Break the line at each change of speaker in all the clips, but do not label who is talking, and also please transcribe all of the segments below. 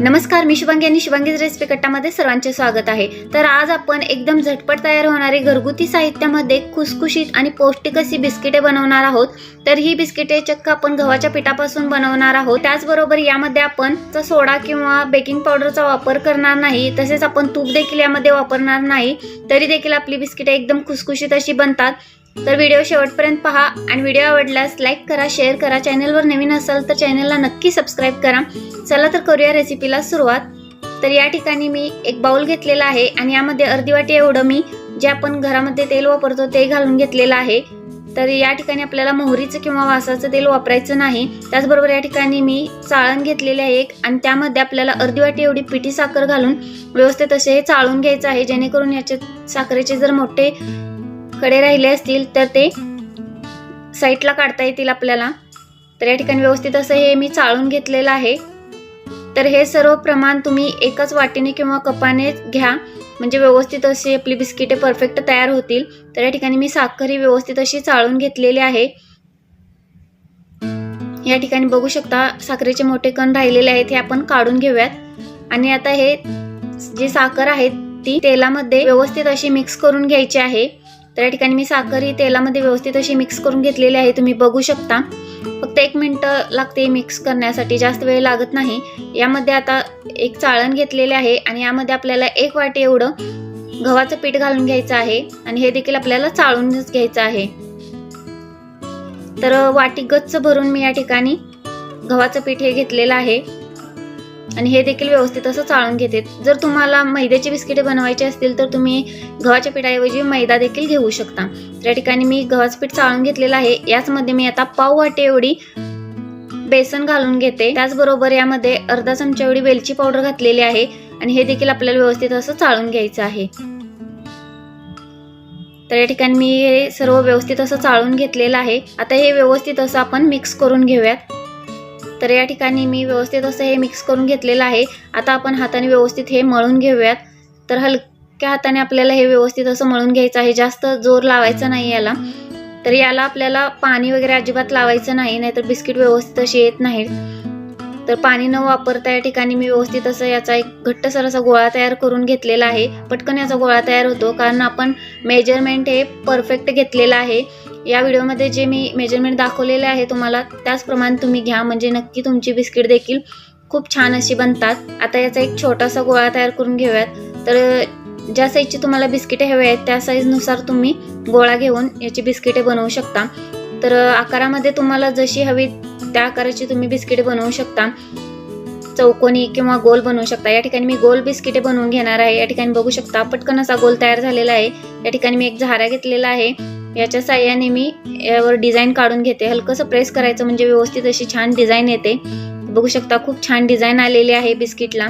नमस्कार मी शुभांगी आणि शुभांगीज रेसिपी कट्टामध्ये सर्वांचे स्वागत आहे. तर आज आपण एकदम झटपट तयार होणारी घरगुती साहित्यामध्ये खुसखुशीत आणि पौष्टिक अशी बिस्किटे बनवणार आहोत. तर ही बिस्किटे चक्क आपण गव्हाच्या पिठापासून बनवणार आहोत. त्याचबरोबर यामध्ये आपण सोडा किंवा बेकिंग पावडरचा वापर करणार नाही तसेच आपण तूप देखील यामध्ये वापरणार नाही तरी देखील आपली बिस्किटे एकदम खुसखुशीत अशी बनतात. तर व्हिडिओ शेवटपर्यंत पहा. आणि व्हिडिओ आवडल्यास लाईक करा शेअर करा. चॅनलवर नवीन असाल तर चॅनलला नक्की सबस्क्राईब करा. चला तर करूया रेसिपीला सुरुवात. तर या ठिकाणी मी एक बाउल घेतलेला आहे आणि यामध्ये अर्धी वाटी एवढं मी जे आपण घरामध्ये तेल वापरतो ते घालून घेतलेलं आहे. तर या ठिकाणी आपल्याला मोहरीचं किंवा वासाचं तेल वापरायचं नाही. त्याचबरोबर या ठिकाणी मी चाळण घेतलेले आहे एक आणि त्यामध्ये आपल्याला अर्धी वाटी एवढी पिठी साखर घालून व्यवस्थित असे हे चाळून घ्यायचं आहे. जेणेकरून याचे साखरेचे जर मोठे कडे राहिले असतील तर ते साईडला काढता येतील आपल्याला. तर या ठिकाणी व्यवस्थित असं हे मी चाळून घेतलेलं आहे. तर हे सर्व प्रमाण तुम्ही एकाच वाटीने किंवा कपाने घ्या. म्हणजे व्यवस्थित अशी आपली बिस्किटे परफेक्ट तयार होतील. तर या ठिकाणी मी साखर ही व्यवस्थित अशी चाळून घेतलेली आहे. या ठिकाणी बघू शकता साखरेचे मोठे कण राहिलेले आहेत हे आपण काढून घेऊयात. आणि आता हे जी साखर आहे ती तेलामध्ये व्यवस्थित अशी मिक्स करून घ्यायची आहे. तर या ठिकाणी मी साखर ही तेलामध्ये व्यवस्थित अशी मिक्स करून घेतलेली आहे. तुम्ही बघू शकता. फक्त एक मिनटं लागते मिक्स करण्यासाठी. जास्त वेळ लागत नाही. यामध्ये आता एक चाळण घेतलेले आहे आणि यामध्ये आपल्याला एक वाटी एवढं गव्हाचं पीठ घालून घ्यायचं आहे आणि हे देखील आपल्याला चाळूनच घ्यायचं आहे. तर वाटी गच्च भरून मी या ठिकाणी गव्हाचं पीठ हे घेतलेलं आहे. आणि हे देखील व्यवस्थित असं चाळून घेते. जर तुम्हाला मैद्याची बिस्किटे बनवायची असतील तर तुम्ही गव्हाच्या पिठाऐवजी मैदा देखील घेऊ शकता. त्या ठिकाणी मी गव्हाचं पीठ चाळून घेतलेलं आहे. याचमध्ये मी आता पाव वाटे एवढी बेसन घालून घेते. त्याचबरोबर यामध्ये अर्धा चमचा एवढी वेलची पावडर घातलेली आहे आणि हे देखील आपल्याला व्यवस्थित असं चाळून घ्यायचं आहे. तर या ठिकाणी मी हे सर्व व्यवस्थित असं चाळून घेतलेलं आहे. आता हे व्यवस्थित असं आपण मिक्स करून घेऊयात. तर या ठिकाणी मी व्यवस्थित असं हे मिक्स करून घेतलेलं आहे. आता आपण हाताने व्यवस्थित हे मळून घेऊयात. तर हलक्या हाताने आपल्याला हे व्यवस्थित असं मळून घ्यायचं आहे. जास्त जोर लावायचा नाही याला. तर याला आपल्याला पाणी वगैरे अजिबात लावायचं नाही नाहीतर बिस्किट व्यवस्थित अशी येत नाहीत. तर पाणी न वापरता या ठिकाणी मी व्यवस्थित असं याचा एक घट्टसर असा गोळा तयार करून घेतलेला आहे. पटकन याचा गोळा तयार होतो कारण आपण मेजरमेंट हे परफेक्ट घेतलेलं आहे. या व्हिडिओमध्ये जे मी मेजरमेंट दाखवलेले आहे तुम्हाला त्याचप्रमाणे तुम्ही घ्या. म्हणजे नक्की तुमची बिस्किट देखील खूप छान अशी बनतात. आता याचा एक छोटासा गोळा तयार करून घेऊयात. तर ज्या साईजची तुम्हाला बिस्किटे हवी आहेत त्या साईजनुसार तुम्ही गोळा घेऊन याची बिस्किटे बनवू शकता. तर आकारामध्ये तुम्हाला जशी हवी त्या आकाराची तुम्ही बिस्किटे बनवू शकता. चौकोनी किंवा गोल बनवू शकता. या ठिकाणी मी गोल बिस्किटे बनवून घेणार आहे. या ठिकाणी बघू शकता पटकन असा गोल तयार झालेला आहे. या ठिकाणी मी एक झारा घेतलेला आहे. याच्या साह्याने मी यावर डिझाईन काढून घेते. हलकंसं प्रेस करायचं म्हणजे व्यवस्थित अशी छान डिझाईन येते. बघू शकता खूप छान डिझाईन आलेली आहे बिस्किटला.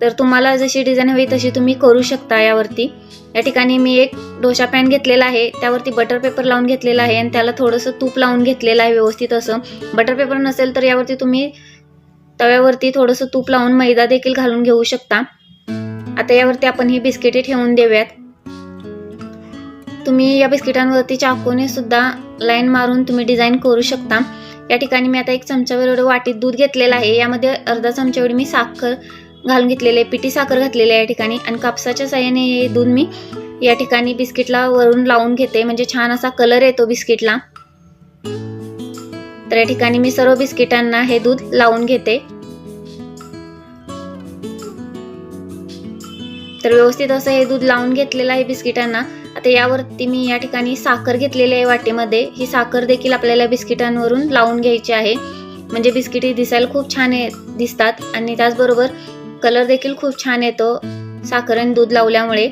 तर तुम्हाला जशी डिझाईन हवी तशी तुम्ही करू शकता यावरती. या ठिकाणी मी एक डोशा पॅन घेतलेला आहे. त्यावरती बटर पेपर लावून घेतलेला आहे आणि त्याला थोडंसं तूप लावून घेतलेलं आहे व्यवस्थित असं. बटर पेपर नसेल तर यावरती तुम्ही तव्यावरती थोडंसं तूप लावून मैदा देखील घालून घेऊ शकता. आता यावरती आपण ही बिस्किटे ठेवून देऊयात. तुम्ही या बिस्किटांवरती चाकूने सुद्धा लाईन मारून तुम्ही डिझाईन करू शकता. या ठिकाणी मी आता एक चमच्यावर एवढं वाटीत दूध घेतलेलं आहे. यामध्ये अर्धा चमचा एवढी मी साखर घालून घेतलेले पिठी साखर घातलेली आहे या ठिकाणी आणि कापसाच्या साह्याने हे दूध मी या ठिकाणी बिस्किटला वरून लावून घेते. म्हणजे छान असा कलर येतो बिस्किटला. तर या ठिकाणी मी सर्व बिस्किटांना हे दूध लावून घेते. तर व्यवस्थित असं हे दूध लावून घेतलेलं आहे बिस्किटांना. आता यावरती मी या ठिकाणी साखर घेतलेली आहे वाटेमध्ये. ही साखर देखील आपल्याला बिस्किटांवरून लावून घ्यायची आहे. म्हणजे बिस्किटी दिसायला खूप छान दिसतात. आणि त्याचबरोबर कलर देखील खूप छान येतो साखर आणि दूध लावल्यामुळे.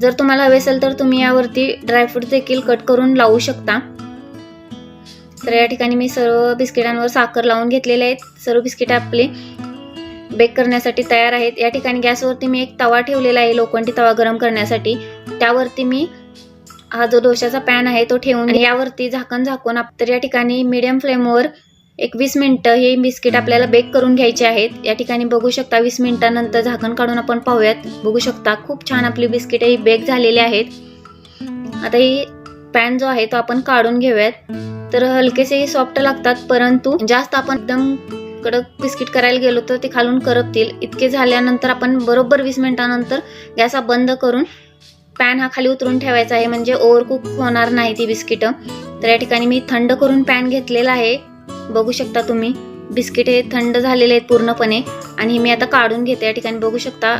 जर तुम्हाला हवे असेल तर तुम्ही यावरती ड्रायफ्रूट देखील कट करून लावू शकता. तर या ठिकाणी मी सर्व बिस्किटांवर साखर लावून घेतलेले आहेत. सर्व बिस्किट आपले बेक करण्यासाठी तयार आहेत. या ठिकाणी गॅसवरती मी एक तवा ठेवलेला आहे लोखंडी तवा गरम करण्यासाठी. त्यावरती मी हा जो डोशाचा पॅन आहे तो ठेवून यावरती झाकण झाकून तर या ठिकाणी मीडियम फ्लेमवर एक वीस मिनटं हे बिस्किट आपल्याला बेक करून घ्यायचे आहेत. या ठिकाणी बघू शकता वीस मिनिटानंतर झाकण काढून आपण पाहूयात. बघू शकता खूप छान आपली बिस्किटं ही बेक झालेली आहेत. आता ही पॅन जो आहे तो आपण काढून घेऊयात. तर हलकेसे सॉफ्ट लागतात परंतु जास्त आपण एकदम कडक बिस्किट करायला गेलो तर ते खालून करपतील इतके झाल्यानंतर आपण बरोबर वीस मिनिटानंतर गॅस हा बंद करून पॅन हा खाली उतरून ठेवायचा आहे. म्हणजे ओव्हरकुक होणार नाही ती बिस्किटं. तर या ठिकाणी मी थंड करून पॅन घेतलेला आहे. बघू शकता तुम्ही बिस्किट हे थंड झालेले आहेत पूर्णपणे. आणि मी आता काढून घेते. या ठिकाणी बघू शकता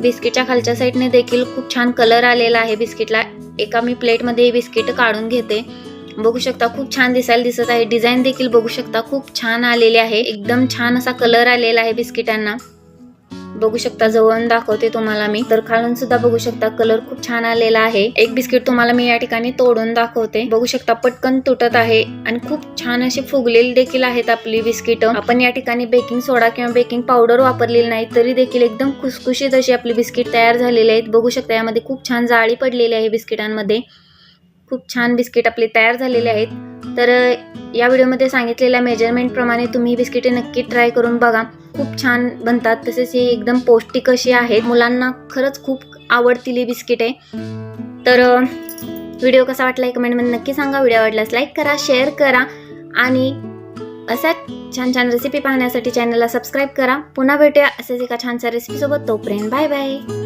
बिस्किटच्या खालच्या साईडने देखील खूप छान कलर आलेला आहे बिस्किटला. एका मी प्लेटमध्ये बिस्किट काढून घेते. बघू शकता खूप छान दिसायला दिसत आहे. डिझाईन देखील बघू शकता खूप छान आलेले आहे. एकदम छान असा कलर आलेला आहे बिस्किटांना. बघू शकता जवळून दाखवते तुम्हाला मी. तर खालून सुद्धा बघू शकता कलर खूप छान आलेला आहे. एक बिस्किट तुम्हाला मी या ठिकाणी तोडून दाखवते. बघू शकता पटकन तुटत आहे आणि खूप छान अशी फुगलेली देखील आहेत आपली बिस्किट. आपण या ठिकाणी बेकिंग सोडा किंवा बेकिंग पावडर वापरलेली नाही तरी देखील एकदम खुसखुशीत अशी आपली बिस्किट तयार झालेली आहेत. बघू शकता यामध्ये खूप छान जाळी पडलेली आहे बिस्किटांमध्ये. खूप छान बिस्किट आपले तयार झालेले आहेत. तर या व्हिडिओमध्ये सांगितलेल्या मेजरमेंटप्रमाणे तुम्ही बिस्किटे नक्की ट्राय करून बघा. खूप छान बनतात. तसेच ही एकदम पौष्टिक अशी आहेत. मुलांना खरंच खूप आवडतील ही बिस्किटे. तर व्हिडिओ कसा वाटला कमेंटमध्ये नक्की सांगा. व्हिडिओ आवडल्यास लाईक करा शेअर करा आणि अशा छान छान रेसिपी पाहण्यासाठी चॅनलला सबस्क्राईब करा. पुन्हा भेटूया असेच एका छानशा रेसिपीसोबत तोपर्यंत बाय बाय